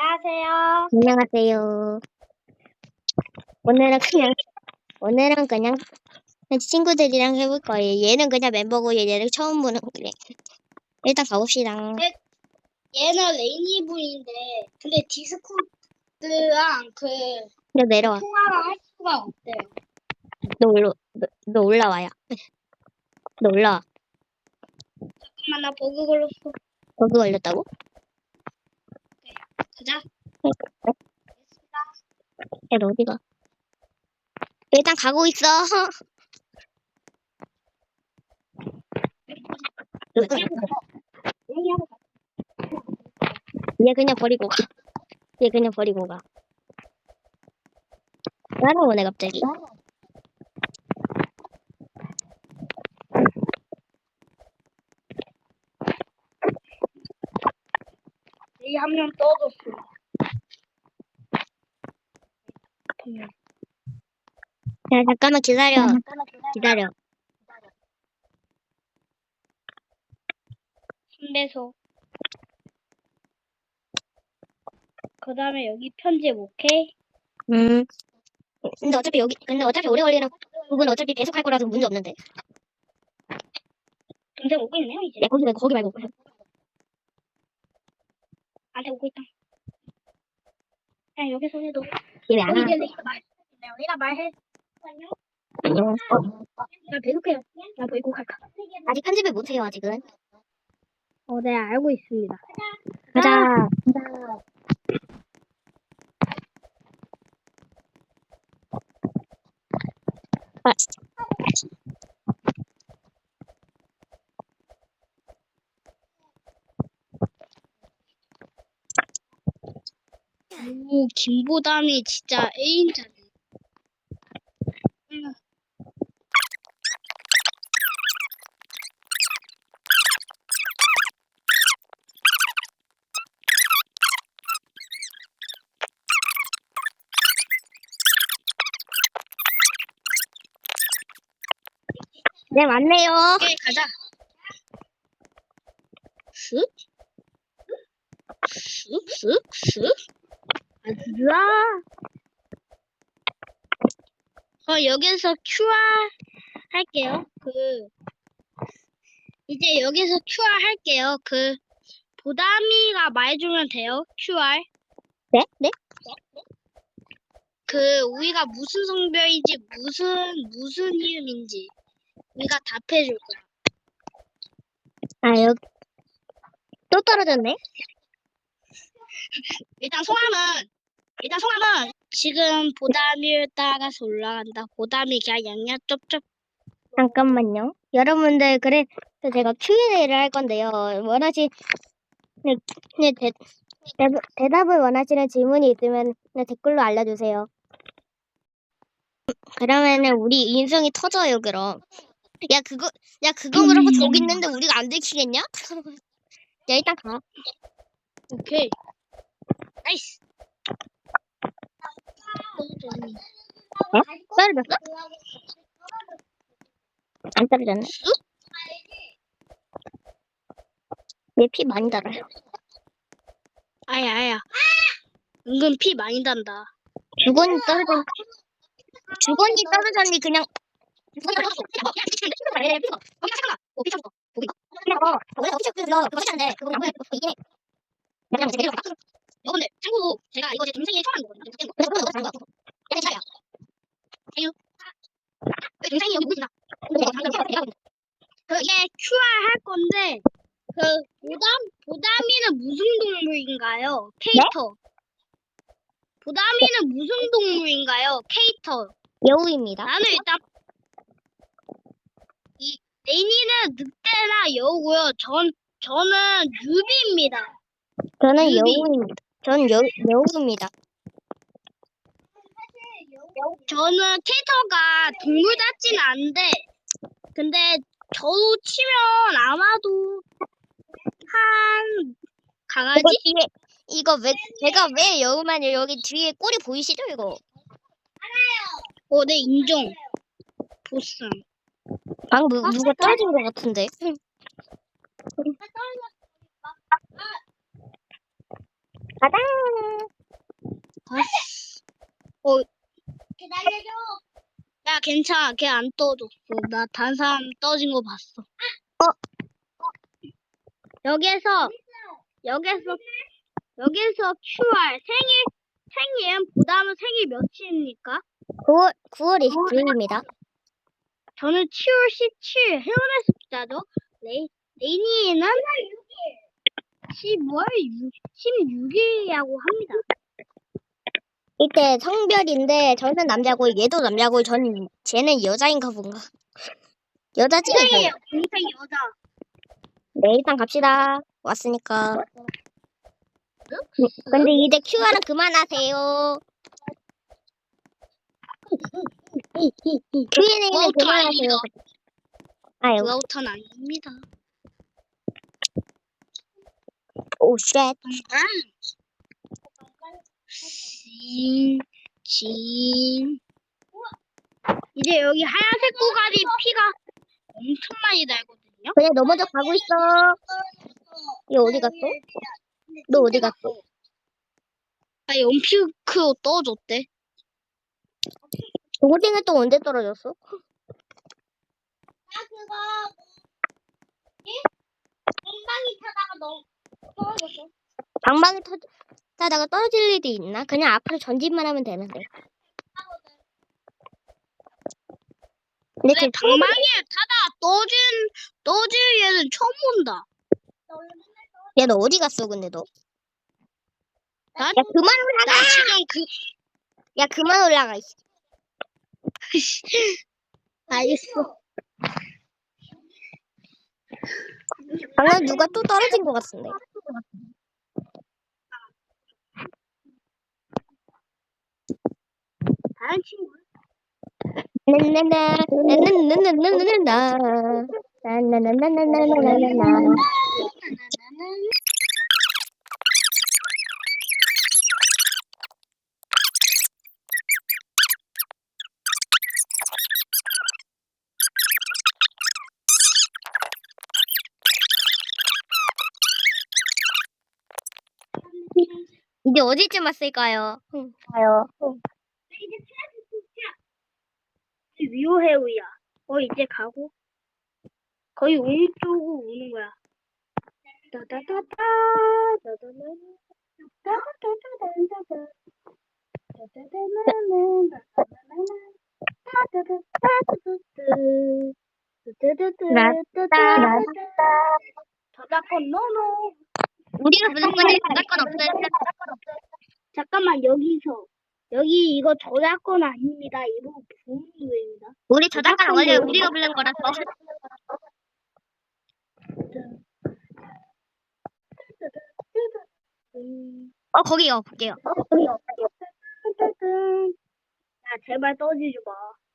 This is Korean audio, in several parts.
안녕하세요. 안녕하세요. 오늘은 그냥, 오늘은 그냥 친구들이랑 해볼 거예요. 얘는 그냥 멤버고 얘를 처음 보는 거래. 일단 가봅시다. 얘는 레이니분인데, 근데 디스코드랑 그 너 내려와. 통화를 할 수가 없대요. 너, 올라, 너, 너 올라와요. 너 올라와. 잠깐만, 나 버그 걸렸어. 거기 걸렸다고? 가자. 야, 너 어디가? 일단 가고 있어. 얘 그냥 버리고 가. 얘 그냥 버리고 가. 따라오네, 갑자기. 레이 한명 떠줬어. 야, 잠깐만 기다려. 기다려. 신배소. 그 다음에 여기 편집 오케이? 음. 근데 어차피 여기, 근데 어차피 오래 걸리는 부분 어차피 계속 할 거라서 문제 없는데. 동생 오고 있네요, 이제. 야, 거기 말고, 거기 말고. 나한테 오고 있다. 야, 여기서 해도. 얘왜안 어, 와? 말. 레이가 말해. 안녕. 어, 나 배속해요. 나 보이고 갈까? 아직 편집을 못해요, 아직은. 어, 네, 알고 있습니다. 가자. 아, 오, 김보담이 진짜 애인자네. 네, 맞네요. 오케이, 가자. 쓱? 쓱, 쓱, 쓱. 어, 여기서 QR 할게요. 그, 이제 여기서 QR 할게요. 그, 보담이가 말해주면 돼요. QR. 네? 네? 그, 우리가 무슨 성별인지, 무슨, 무슨 이름인지, 우리가 답해줄 거야. 아, 여기. 또 떨어졌네? 일단 성함은 일단 성함은 지금 보담이를 따라서 올라간다. 보담이 그냥 양양 쩝쩝. 잠깐만요. 여러분들, 그래, 제가 Q&A를 할 건데요. 원하시, 네, 네, 대, 대, 대답을 원하시는 질문이 있으면 네, 댓글로 알려주세요. 그러면은 우리 인성이 터져요, 그럼. 야, 그거, 야, 그거 그러고 저기 있는데 우리가 안 들키겠냐? 야, 일단 가. 오케이. 나이스. 어? 떨어졌어? 안 떨어졌네. 얘피 많이 달아요. 아야 아야. 은근 피 많이 단다. 주건이 떨어졌, 주건이 떨어졌니, 그냥. 여러분들 참고로 제가 이거 제 동생이 처음 한 거거든요. 야, 차야. 아유. 왜 동생이 여기 보이나? 그 이게 QR 할 건데 그 보담 보담이는 무슨 동물인가요? 케이터. 보담이는 무슨 동물인가요? 케이터. 여우입니다. 나는 일단 이 레니는 늑대나 여우고요. 전 저는 유비입니다. 저는 유비. 여우입니다. 전 여, 여우입니다. 저는 캐터가 동물 같진 않은데, 근데 저도 치면 아마도 한 강아지? 이거 뒤에, 이거 왜, 제가 왜 여우만 여기 뒤에 꼬리 보이시죠, 이거? 어, 네 인정. 보쌈. 방금 누, 누가 떨어진 것 같은데. 가자. 어, 기다려줘. 야, 괜찮아. 걔 안 떠줬어. 나 다른 사람 떠진 거 봤어. 여기에서, 여기에서, 여기에서 QR 생일, 생일, 부담은 생일 며칠입니까? 9월, 9월 29일입니다. 저는 7월 17일 헤어날 숫자죠. 레이, 레이니는 10월 6, 16일이라고 합니다. 이때 성별인데 저는 남자고 얘도 남자고 저는 쟤는 여자인가 본가. 여자지? 동생이에요. 동생 여자. 네, 일단 갑시다. 왔으니까. 근데 이제 QR은 그만하세요. Q&A는 그거부터 그만하세요. 아유, 그거부터는 아닙니다. 오, 쉣. 진, 진. 이제 여기 하얀색 구간이 피가 엄청 많이 날거든요. 그냥 넘어져 가고 있어. 얘 어디 갔어? 너 어디 갔어? 아, 연피크로 떠줬대. 오징어 또 언제 떨어졌어? 나 그거 엉망이 타다가 너무 떨어졌어. 방방이 터, 타다가 떨어질 일이 있나? 그냥 앞으로 전진만 하면 되는데. 근데 지금 처음, 방망이에 타다 떠진, 떠질 얘는 처음 본다. 야, 너 어디 갔어, 근데 너? 나, 야, 그만 올라가! 나 지금 그, 야, 그만 올라가. 이씨. 알겠어. 방금 누가 또 떨어진 것 같은데. Her şey var. 이제 어디쯤 왔을까요? 응, 가요. 이제 도착. 위오해우야. 어, 이제 가고. 거의 오른쪽으로 오는 거야. 따다다다, 따다다다, 따다다다다다. 따다다다다다, 따다다다다다. 저작권 노노. 우리가 부른 거는 저작권 없어요. 잠깐만 여기서 여기 이거 저작권 아닙니다. 이거 부르입니다. 우리 저작권 원래 우리가 부른 거라서. 음, 어, 거기요, 볼게요. 야 제발 떠지지 마.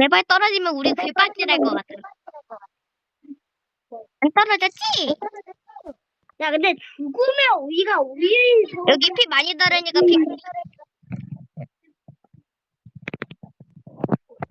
제발 떨어지면 우리 뒷발질할 것 같아. 안 떨어졌지? 야 근데 죽으면 우리가 우리 여기 피 많이 떨으니까 피.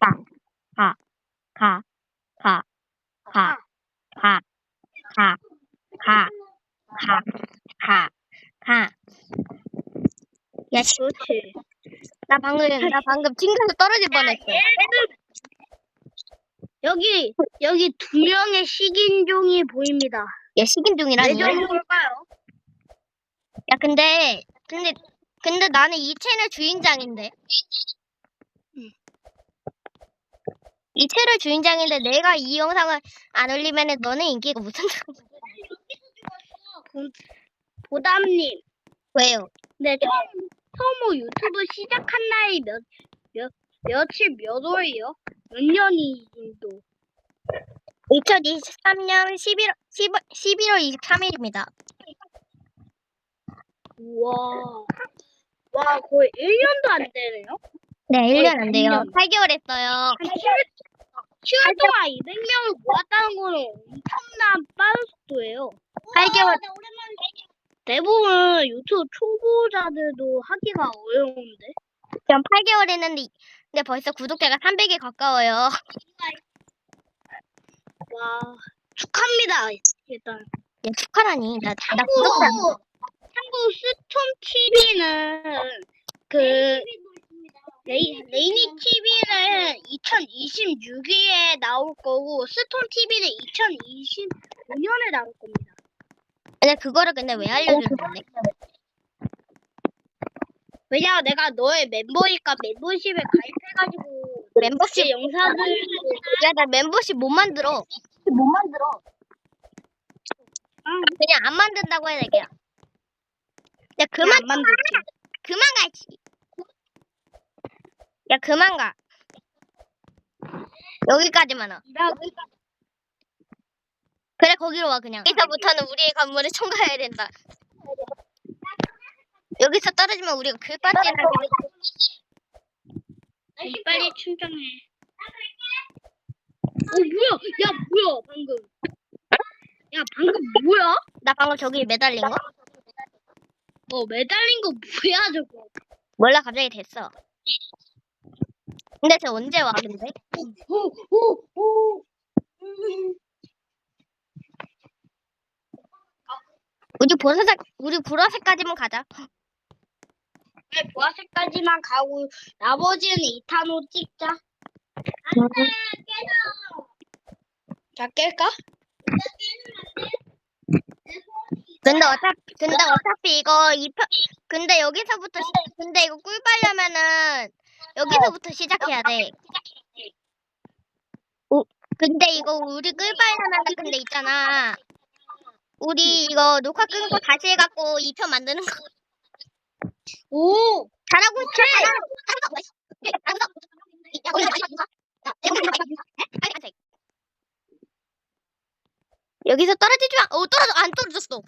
가, 가, 가, 가, 가, 가, 가, 가, 가, 가. 야, 씨, 그렇지. 나 방금, 나 방금 튕겨서 떨어질 뻔했어. 여기 여기 두 명의 식인종이 보입니다. 야, 식인종이라니. 왜 저런 걸까요? 야, 근데, 근데, 근데 나는 이 채널 주인장인데. 응. 이 채널 주인장인데 내가 이 영상을 안 올리면은 너네 인기가 무슨 보담님, 왜요? 네 처음 처음 유튜브 시작한 날이 몇 몇 며칠 몇 월이요? 몇 년이도? 2023년 11월 10, 11월 23일입니다. 우와. 와, 거의 1년도 안 되네요? 네, 1년 안 돼요. 1년. 8개월 했어요. 한 7월, 7월 동안 200명을 모았다는 거는 엄청난 빠른 속도예요. 8개월. 대부분 유튜브 초보자들도 하기가 어려운데. 그냥 8개월 했는데 근데 벌써 구독자가 300에 가까워요. 와, 축하합니다. 일단. 야, 축하라니. 나, 나 구독자. 참고 스톰 TV는 그 레이, 레이니 TV는 2026년에 나올 거고 스톰 TV는 2025년에 나올 겁니다. 근데 그거를 근데 왜 알려주는데? 왜냐 내가 너의 멤버니까 멤버십에 가입해가지고 멤버십 내 영상을 야 나 멤버십 못 만들어. 못 만들어. 그냥 안 만든다고 해야 되냐? 야 그만 그만 안 만들지. 그만 가지. 야 그만 가. 여기까지만 와. 나 그래 거기로 와 그냥. 여기서부터는 우리의 건물을 총괄해야 된다. 여기서 떨어지면 우리가 글빠지는 빨리 충전해. 어 뭐야? 야 뭐야 방금? 야 방금 뭐야? 나 방금 저기 매달린 거? 어 매달린 거 뭐야 저거? 몰라 갑자기 됐어. 근데 쟤 언제 와 근데? 오오오. 우리 보라색 우리 보라색까지만 가자. 네, 보라색까지만 가고 나머지는 2탄호 찍자. 안돼 깨져. 자 깰까? 근데 어차피 근데 어차피 이거 이 편 근데 여기서부터 시- 근데 이거 꿀 빨려면은 여기서부터 시작해야 돼. 오, 근데 이거 우리 꿀 빨려면 근데 있잖아. 우리 이거 녹화 끊고 다시 해갖고 2편 만드는 거 오. 잘하고 있지? 여기서 떨어지지 마. 어 떨어져 안 떨어졌어.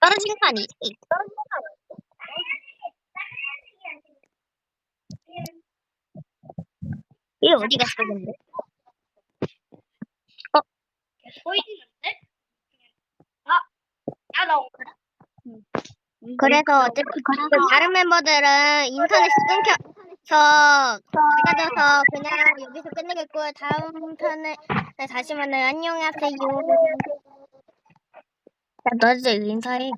떨어진 거 아니지? 얘 어디 갔어 근데? 보이는데? 아, 야나 그래서 어차피 그 다른 멤버들은 인터넷이 끊겨 서 작아져서 그냥 여기서 끝내겠고 다음 편에 다시 만나요. 안녕하세요. 야 너희들 인사해.